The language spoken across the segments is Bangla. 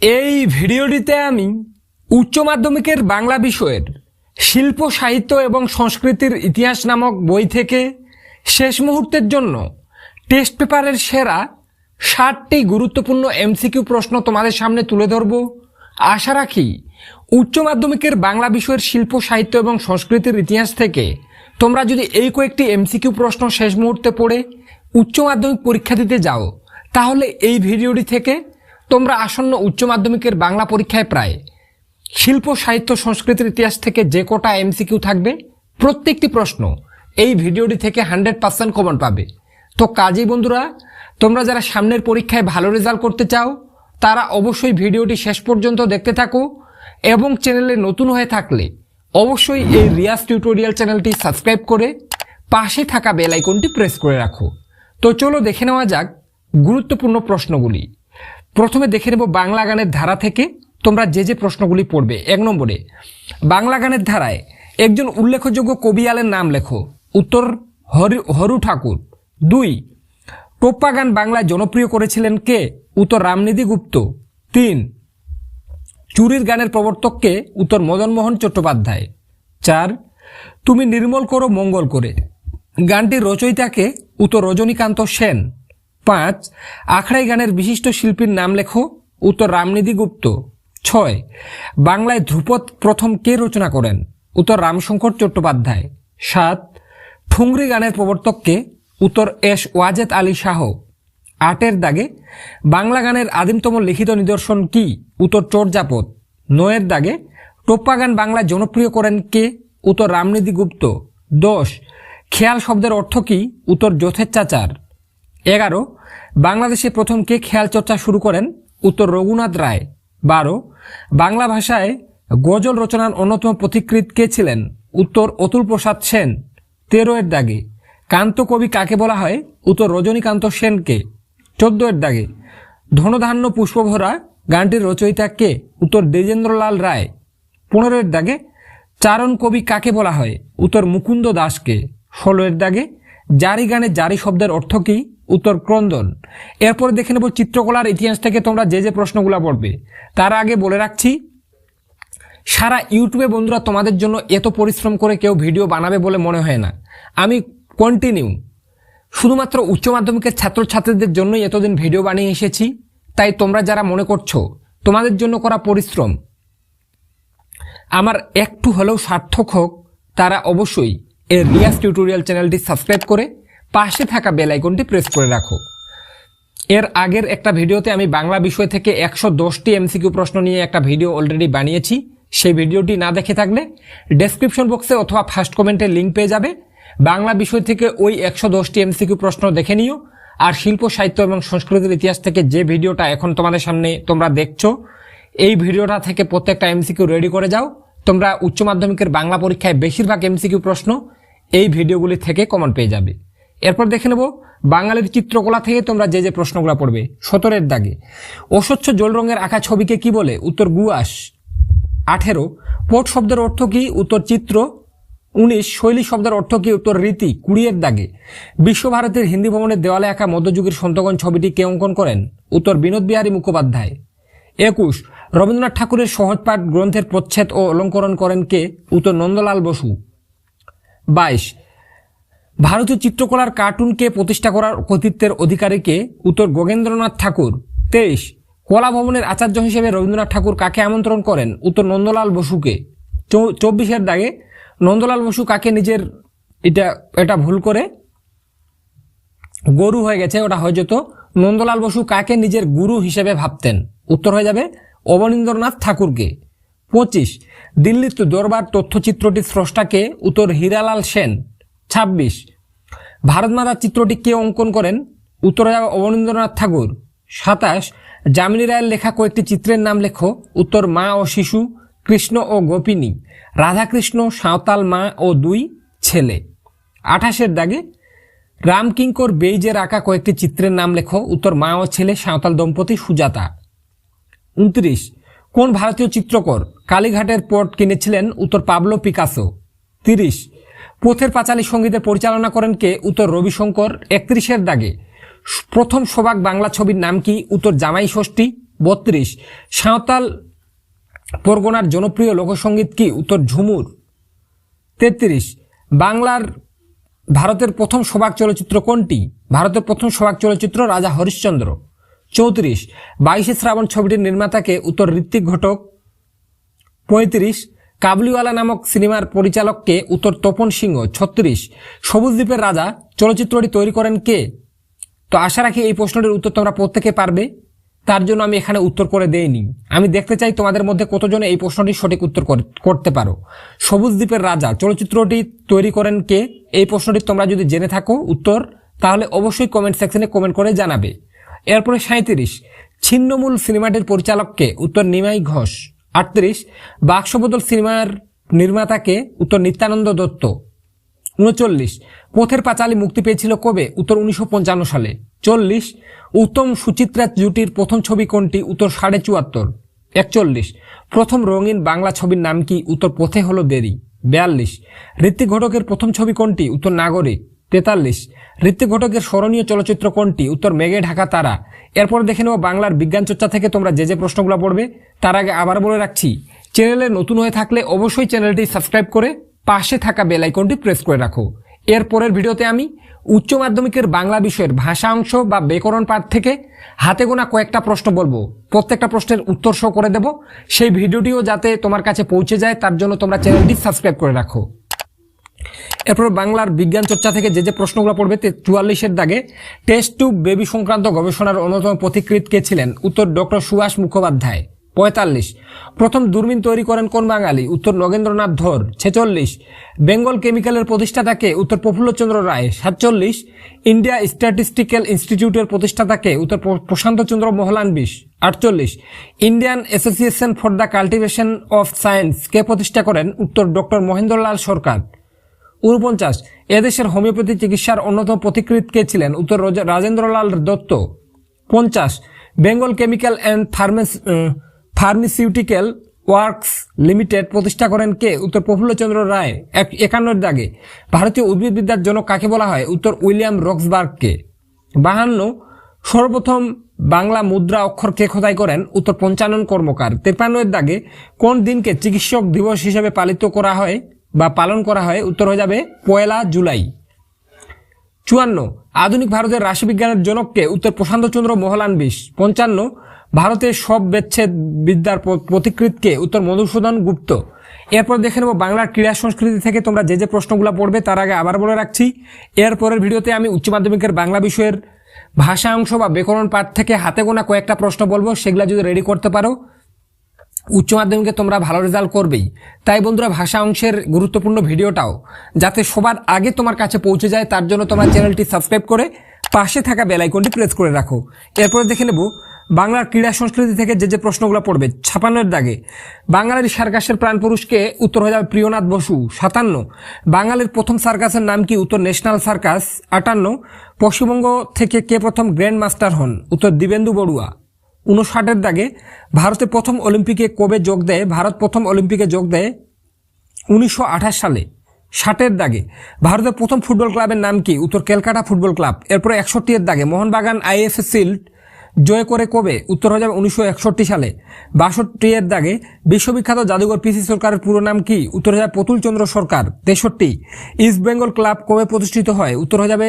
এই ভিডিওটিতে আমি উচ্চ মাধ্যমিকের বাংলা বিষয়ের শিল্প, সাহিত্য এবং সংস্কৃতির ইতিহাস নামক বই থেকে শেষ মুহূর্তের জন্য টেস্ট পেপারের সেরা ষাটটি গুরুত্বপূর্ণ এমসিকিউ প্রশ্ন তোমাদের সামনে তুলে ধরব। আশা রাখি উচ্চ মাধ্যমিকের বাংলা বিষয়ের শিল্প, সাহিত্য এবং সংস্কৃতির ইতিহাস থেকে তোমরা যদি এই কয়েকটি এমসিকিউ প্রশ্ন শেষ মুহূর্তে পড়ে উচ্চ মাধ্যমিক পরীক্ষা দিতে যাও, তাহলে এই ভিডিওটি থেকে তোমরা আসন্ন উচ্চ মাধ্যমিকের বাংলা পরীক্ষায় প্রায় শিল্প, সাহিত্য, সংস্কৃতির ইতিহাস থেকে যে কটা এমসিকিউ থাকবে? প্রত্যেকটি প্রশ্ন এই ভিডিওটি থেকে হান্ড্রেড পার্সেন্ট কমন পাবে। তো কাজী বন্ধুরা, তোমরা যারা সামনের পরীক্ষায় ভালো রেজাল্ট করতে চাও, তারা অবশ্যই ভিডিওটি শেষ পর্যন্ত দেখতে থাকো এবং চ্যানেলে নতুন হয়ে থাকলে অবশ্যই এই রিয়াজ টিউটোরিয়াল চ্যানেলটি সাবস্ক্রাইব করে পাশে থাকা বেল আইকনটি প্রেস করে রাখো। তো চলো দেখে নেওয়া যাক গুরুত্বপূর্ণ প্রশ্নগুলি। প্রথমে দেখে নেব বাংলা গানের ধারা থেকে তোমরা যে যে প্রশ্নগুলি পড়বে। এক নম্বরে, বাংলা গানের ধারায় একজন উল্লেখযোগ্য কবিয়ালের নাম লেখো। উত্তর, হরি, হরু ঠাকুর। দুই, টোপ্পা গান বাংলায় জনপ্রিয় করেছিলেন কে? উত্তর, রামনিধি গুপ্ত। তিন, চুরির গানের প্রবর্তককে উত্তর, মদনমোহন চট্টোপাধ্যায়। চার, তুমি নির্মল করো মঙ্গল করে। গানটির রচয়িতাকে উত্তর, রজনীকান্ত সেন। পাঁচ, আখড়াই গানের বিশিষ্ট শিল্পীর নাম লেখো উত্তর রামনিধি গুপ্ত। ছয়, বাংলায় ধ্রুপদ প্রথম কে রচনা করেন? উত্তর রামশঙ্কর চট্টোপাধ্যায়। সাত, ঠুংরি গানের প্রবর্তককে উত্তর এস ওয়াজেদ আলী শাহ। আটের দাগে, বাংলা গানের আদিমতম লিখিত নিদর্শন কি? উত্তর চোরজাপদ নয়ের দাগে, টোপ্পা গান বাংলায় জনপ্রিয় করেন কে? উত্তর রামনিধি গুপ্ত। দশ, খেয়াল শব্দের অর্থ কি? উত্তর যথেচ্ছাচার। এগারো, বাংলাদেশে প্রথম কে খেয়াল চর্চা শুরু করেন? উত্তর রঘুনাথ রায়। বারো, বাংলা ভাষায় গজল রচনার অন্যতম পথিকৃৎ কে ছিলেন? উত্তর অতুল প্রসাদ সেন। তেরো এর দাগে। কান্ত কবি কাকে বলা হয়? উত্তর রজনীকান্ত সেনকে চোদ্দ এর দাগে। ধনধান্য পুষ্পভরা গানটির রচয়িতা কে? উত্তর দ্বিজেন্দ্রলাল রায়। পনেরো এর দাগে। চারণ কবি কাকে বলা হয়? উত্তর মুকুন্দ দাসকে ষোলো এর দাগে। জারি গানে জারি শব্দের অর্থ কি? উত্তর ক্রন্দন। এরপরে দেখে নেব চিত্রকলার ইতিহাস থেকে তোমরা যে যে প্রশ্নগুলো পড়বে। তার আগে বলে রাখছি, সারা ইউটিউবে বন্ধুরা তোমাদের জন্য এত পরিশ্রম করে কেউ ভিডিও বানাবে বলে মনে হয় না। আমি কন্টিনিউ শুধুমাত্র উচ্চ মাধ্যমিকের ছাত্রছাত্রীদের জন্যই এতদিন ভিডিও বানিয়ে এসেছি। তাই তোমরা যারা মনে করছ, তোমাদের জন্য করা পরিশ্রম। আমার একটু হলেও সার্থক হোক, তারা অবশ্যই এর রিয়াস টিউটোরিয়াল চ্যানেলটি সাবস্ক্রাইব করে পাশে থাকা বেল আইকনটি প্রেস করে রাখো। এর আগের একটা ভিডিওতে আমি বাংলা বিষয় থেকে একশো দশটি এমসিকিউ প্রশ্ন নিয়ে একটা ভিডিও অলরেডি বানিয়েছি। সেই ভিডিওটি না দেখে থাকলে ডেসক্রিপশন বক্সে অথবা ফার্স্ট কমেন্টে লিঙ্ক পেয়ে যাবে। বাংলা বিষয় থেকে ওই একশো দশটি এমসিকিউ প্রশ্ন দেখে নিও। আর শিল্প, সাহিত্য এবং সংস্কৃতির ইতিহাস থেকে যে ভিডিওটা এখন তোমাদের সামনে তোমরা দেখছ, এই ভিডিওটা থেকে প্রত্যেকটা এমসিকিউ রেডি করে যাও। তোমরা উচ্চ মাধ্যমিকের বাংলা পরীক্ষায় বেশিরভাগ এমসিকিউ প্রশ্ন এই ভিডিওগুলি থেকে কমন পেয়ে যাবে। এরপর দেখে নেব, বাঙালির চিত্রকলা থেকে তোমরা যে যে প্রশ্নগুলো পড়বে, সতরের দাগে। অস্বচ্ছ জল রঙের আঁকা ছবিকে কি বলে? উত্তর গুয়াস। আঠেরো, পট শব্দের অর্থ কি? উত্তর চিত্র। উনিশ, শৈলী শব্দের অর্থ কি? উত্তর রীতি। কুড়িয়ের দাগে। বিশ্বভারতীর হিন্দি ভবনের দেওয়ালে আঁকা মধ্যযুগের সন্তগণ ছবিটি কে অঙ্কন করেন? উত্তর বিনোদ বিহারী মুখোপাধ্যায়। একুশ, রবীন্দ্রনাথ ঠাকুরের সহজপাঠ গ্রন্থের প্রচ্ছেদ ও অলঙ্করণ করেন কে? উত্তর নন্দলাল বসু। বাইশ ভারতীয় চিত্রকলার কার্টুনকে প্রতিষ্ঠা করার কৃতিত্বের অধিকারীকে উত্তর গগেন্দ্রনাথ ঠাকুর। তেইশ, কলা ভবনের আচার্য হিসেবে রবীন্দ্রনাথ ঠাকুর কাকে আমন্ত্রণ করেন? উত্তর নন্দলাল বসুকে। চব্বিশের দাগে নন্দলাল বসু কাকে নিজের এটা এটা ভুল করে গরু হয়ে গেছে, ওটা হয়ে যেত। নন্দলাল বসু কাকে নিজের গুরু হিসেবে ভাবতেন? উত্তর হয়ে যাবে অবনীন্দ্রনাথ ঠাকুরকে। পঁচিশ, দিল্লির দরবার তথ্যচিত্রটির স্রষ্টাকে উত্তর হীরালাল সেন। ছাব্বিশ। ভারতমাতা চিত্রটি কে অঙ্কন করেন? উত্তর যাবে অবনীন্দ্রনাথ ঠাকুর। সাতাশ, যামিনী রায়ের লেখা কয়েকটি চিত্রের নাম লেখো। উত্তর, মা ও শিশু, কৃষ্ণ ও গোপিনী। রাধাকৃষ্ণ, সাঁওতাল মা ও দুই ছেলে। আঠাশের দাগে রামকিঙ্কর বেইজের আঁকা কয়েকটি চিত্রের নাম লেখো। উত্তর, মা ও ছেলে, সাঁওতাল দম্পতি সুজাতা। উনত্রিশ, কোন ভারতীয় চিত্রকর কালীঘাটের পট কিনেছিলেন? উত্তর, পাবলো পিকাসো। তিরিশ পথের পাঁচালী সঙ্গীতের পরিচালনা করেন কে? উত্তর রবিশঙ্কর। একত্রিশের দাগে। প্রথম সবাক বাংলা ছবির নাম কি? উত্তর জামাই ষষ্ঠী। বত্রিশ। সাঁওতাল পরগনার জনপ্রিয় লোকসঙ্গীত কি? উত্তর ঝুমুর। তেত্রিশ। বাংলার ভারতের প্রথম সবাক চলচ্চিত্র কোনটি? ভারতের প্রথম সবাক চলচ্চিত্র রাজা হরিশ্চন্দ্র। চৌত্রিশ। বাইশে শ্রাবণ ছবিটির নির্মাতাকে উত্তর ঋত্বিক ঘটক। পঁয়ত্রিশ। কাবুলিওয়ালা নামক সিনেমার পরিচালককে উত্তর তপন সিংহ, ছত্রিশ, সবুজ দ্বীপের রাজা চলচ্চিত্রটি তৈরি করেন কে? তো আশা রাখি এই প্রশ্নটির উত্তর তোমরা প্রত্যেকে পারবে। তার জন্য আমি এখানে উত্তর করে দেইনি। আমি দেখতে চাই তোমাদের মধ্যে কতজনে এই প্রশ্নটির সঠিক উত্তর করতে পারো। সবুজ দ্বীপের রাজা চলচ্চিত্রটি তৈরি করেন কে? এই প্রশ্নটি তোমরা যদি জেনে থাকো উত্তর, তাহলে অবশ্যই কমেন্ট সেকশনে কমেন্ট করে জানাবে। এরপরে সাঁত্রিশ ছিন্নমূল সিনেমাটির পরিচালককে উত্তর নিমাই ঘোষ। আটত্রিশ, বাক্সবদল সিনেমার নির্মাতাকে উত্তর নিত্যানন্দ দত্ত। উনচল্লিশ, পথের পাঁচালী মুক্তি পেয়েছিল কবে? উত্তর উনিশশো পঞ্চান্ন সালে। চল্লিশ, উত্তম সুচিত্রা জুটির প্রথম ছবি কোনটি? উত্তর সাড়ে চুয়াত্তর। একচল্লিশ, প্রথম রঙিন বাংলা ছবির নাম কি? উত্তর পথে হলো দেরি। বিয়াল্লিশ ঋত্বিক ঘটকের প্রথম ছবি কোনটি? উত্তর নাগরিক। তেতাল্লিশ ঋত্বিক ঘটকের স্মরণীয় চলচ্চিত্র কোনটি? উত্তর মেঘে ঢাকা তারা। এরপর দেখে নেব বাংলার বিজ্ঞান চর্চা থেকে তোমরা যে যে প্রশ্নগুলো পড়বে, তার আগে আবার বলে রাখছি, চ্যানেলে নতুন হয়ে থাকলে অবশ্যই চ্যানেলটি সাবস্ক্রাইব করে পাশে থাকা বেল আইকনটি প্রেস করে রাখো। এর পরের ভিডিওতে আমি উচ্চ মাধ্যমিকের বাংলা বিষয়ের ভাষা অংশ বা ব্যাকরণ পাঠ থেকে হাতে গোনা কয়েকটা প্রশ্ন বলব। প্রত্যেকটা প্রশ্নের উত্তর সহ করে দেব। সেই ভিডিওটিও যাতে তোমার কাছে পৌঁছে যায়, তার জন্য তোমরা চ্যানেলটি সাবস্ক্রাইব করে রাখো। এরপর বাংলার বিজ্ঞান চর্চা থেকে যে যে প্রশ্নগুলো পড়বে চুয়াল্লিশের দাগে টেস্ট টু বেবি সংক্রান্ত গবেষণার অন্যতম পথিকৃৎ কে ছিলেন? উত্তর ডক্টর সুভাষ মুখোপাধ্যায়, পঁয়তাল্লিশ। প্রথম দূরবীন তৈরি করেন কোন বাঙালি? উত্তর নগেন্দ্রনাথ ধর, ছেচল্লিশ। বেঙ্গল কেমিক্যালের প্রতিষ্ঠাতাকে উত্তর প্রফুল্লচন্দ্র রায়, সাতচল্লিশ। ইন্ডিয়া স্ট্যাটিস্টিক্যাল ইনস্টিটিউটের প্রতিষ্ঠাতাকে উত্তর প্র- প্রশান্তচন্দ্র মোহলানবিশ আটচল্লিশ। Indian Association for the Cultivation of Science কে প্রতিষ্ঠা করেন? উত্তর ডক্টর মহেন্দ্রলাল সরকার। উনপঞ্চাশ এদেশের হোমিওপ্যাথি চিকিৎসার অন্যতম পথিকৃৎ কে ছিলেন? উত্তর রাজেন্দ্রলাল দত্ত। পঞ্চাশ। Bengal chemical and ফার্মেস pharmaceutical works limited প্রতিষ্ঠা করেন কে? উত্তর প্রফুল্লচন্দ্র রায়। এক একান্নের দাগে। ভারতীয় উদ্ভিদবিদ্যার জন্য কাকে বলা হয়? উত্তর উইলিয়াম রক্সবার্গকে বাহান্ন। সর্বপ্রথম বাংলা মুদ্রা অক্ষর কে খোদাই করেন? উত্তর পঞ্চানন কর্মকার। তেপান্নের দাগে কোন দিনকে চিকিৎসক দিবস হিসেবে পালিত করা হয়? বা পালন করা হয়, উত্তর হয়ে যাবে পয়লা জুলাই। চুয়ান্ন, আধুনিক ভারতের রাশিবিজ্ঞানের জনককে উত্তর প্রশান্তচন্দ্র মোহলানবিশ পঞ্চান্ন, ভারতের সব বেচ্ছেদ বিদ্যার প্রতিকৃতকে উত্তর মধুসূদন গুপ্ত। এরপর দেখে নেব বাংলার ক্রীড়া সংস্কৃতি থেকে তোমরা যে যে প্রশ্নগুলো পড়বে, তার আগে আবার বলে রাখছি, এরপরের ভিডিওতে আমি উচ্চ মাধ্যমিকের বাংলা বিষয়ের ভাষা অংশ বা ব্যাকরণ পাঠ থেকে হাতে গোনা কয়েকটা প্রশ্ন বলব, সেগুলো যদি রেডি করতে পারো উচ্চ মাধ্যমিকে তোমরা ভালো রেজাল্ট করবেই। তাই বন্ধুরা, ভাষা অংশের গুরুত্বপূর্ণ ভিডিওটাও, যাতে সবার আগে তোমার কাছে পৌঁছে যায়, তার জন্য তোমার চ্যানেলটি সাবস্ক্রাইব করে পাশে থাকা বেল আইকনটি প্রেস করে রাখো। এরপরে দেখে নেব, বাংলার ক্রীড়া সংস্কৃতি থেকে যে যে প্রশ্নগুলো পড়বে, ছাপান্নের দাগে। বাঙালির সার্কাসের প্রাণপুরুষকে উত্তর হয়ে যাবে প্রিয়নাথ বসু, সাতান্ন। বাঙালির প্রথম সার্কাসের নাম কি? উত্তর ন্যাশনাল সার্কাস, আটান্ন। পশ্চিমবঙ্গ থেকে কে প্রথম গ্র্যান্ড মাস্টার হন? উত্তর দিবেন্দু বড়ুয়া। উনষাটের দাগে ভারতে প্রথম অলিম্পিকে কবে যোগ দেয়? ভারত প্রথম অলিম্পিকে যোগ দেয় উনিশশো আঠাশ সালে। ষাটের দাগে। ভারতের প্রথম ফুটবল ক্লাবের নাম কি? উত্তর ক্যালকাটা ফুটবল ক্লাব। এরপরে একষট্টি এর দাগে। মোহনবাগান আইএফএ শিল্ড জয় করে কবে? উত্তর হয়ে যাবে উনিশশো একষট্টি সালে। বাষট্টি এর দাগে বিশ্ববিখ্যাত জাদুঘর পিসি সরকারের পুরো নাম কি? উত্তর হয়ে যাবে প্রতুল চন্দ্র সরকার। তেষট্টি। ইস্ট বেঙ্গল ক্লাব কবে প্রতিষ্ঠিত হয়? উত্তর হয়ে যাবে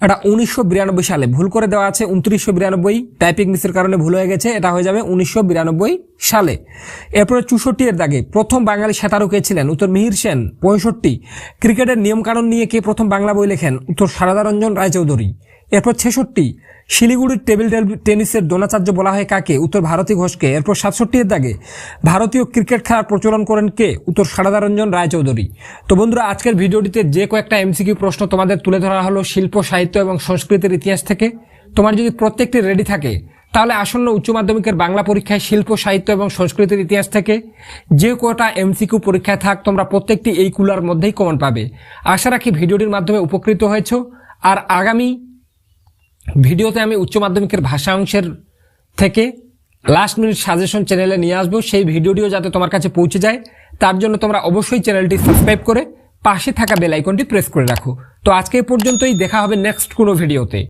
এটা উনিশশো বিরানব্বই সালে। ভুল করে দেওয়া আছে উনত্রিশশো বিরানব্বই। টাইপিং মিসের কারণে ভুল হয়ে গেছে। এটা হয়ে যাবে উনিশশো বিরানব্বই সালে। এরপরে চৌষট্টি এর দাগে প্রথম বাঙালি সাঁতারু কে ছিলেন? উত্তর মিহির সেন, পঁয়ষট্টি। ক্রিকেটের নিয়মকানুন নিয়ে কে প্রথম বাংলা বই লেখেন? উত্তর সারদারঞ্জন রায়চৌধুরী। এরপর ছেষট্টি। শিলিগুড়ির টেবিল টেনিসের দ্রোণাচার্য বলা হয় কাকে? উত্তর ভারতী ঘোষকে। এরপর সাতষট্টি এর দাগে ভারতীয় ক্রিকেট খেলার প্রচলন করেন কে? উত্তর সারদা রঞ্জন রায়চৌধুরী। তো বন্ধুরা, আজকের ভিডিওটিতে যে কয়েকটা এমসিকিউ প্রশ্ন তোমাদের তুলে ধরা হলো শিল্প, সাহিত্য এবং সংস্কৃতির ইতিহাস থেকে, তোমার যদি প্রত্যেকটি রেডি থাকে, তাহলে আসন্ন উচ্চ মাধ্যমিকের বাংলা পরীক্ষায় শিল্প, সাহিত্য এবং সংস্কৃতির ইতিহাস থেকে যে কটা এমসিকিউ পরীক্ষায় থাক, তোমরা প্রত্যেকটি এই কুলার মধ্যেই কমন পাবে। আশা রাখি ভিডিওটির মাধ্যমে উপকৃত হয়েছ। আর আগামী ভিডিওতে আমি উচ্চ মাধ্যমিকের ভাষা অংশের থেকে লাস্ট মিনিট সাজেশন চ্যানেলে নিয়ে আসব। সেই ভিডিওটিও যাতে তোমার কাছে পৌঁছে যায়। তার জন্য তোমরা অবশ্যই চ্যানেলটি সাবস্ক্রাইব করে পাশে থাকা বেল আইকনটি প্রেস করে রাখো। তো আজকে পর্যন্তই। দেখা হবে নেক্সট কোনো ভিডিওতে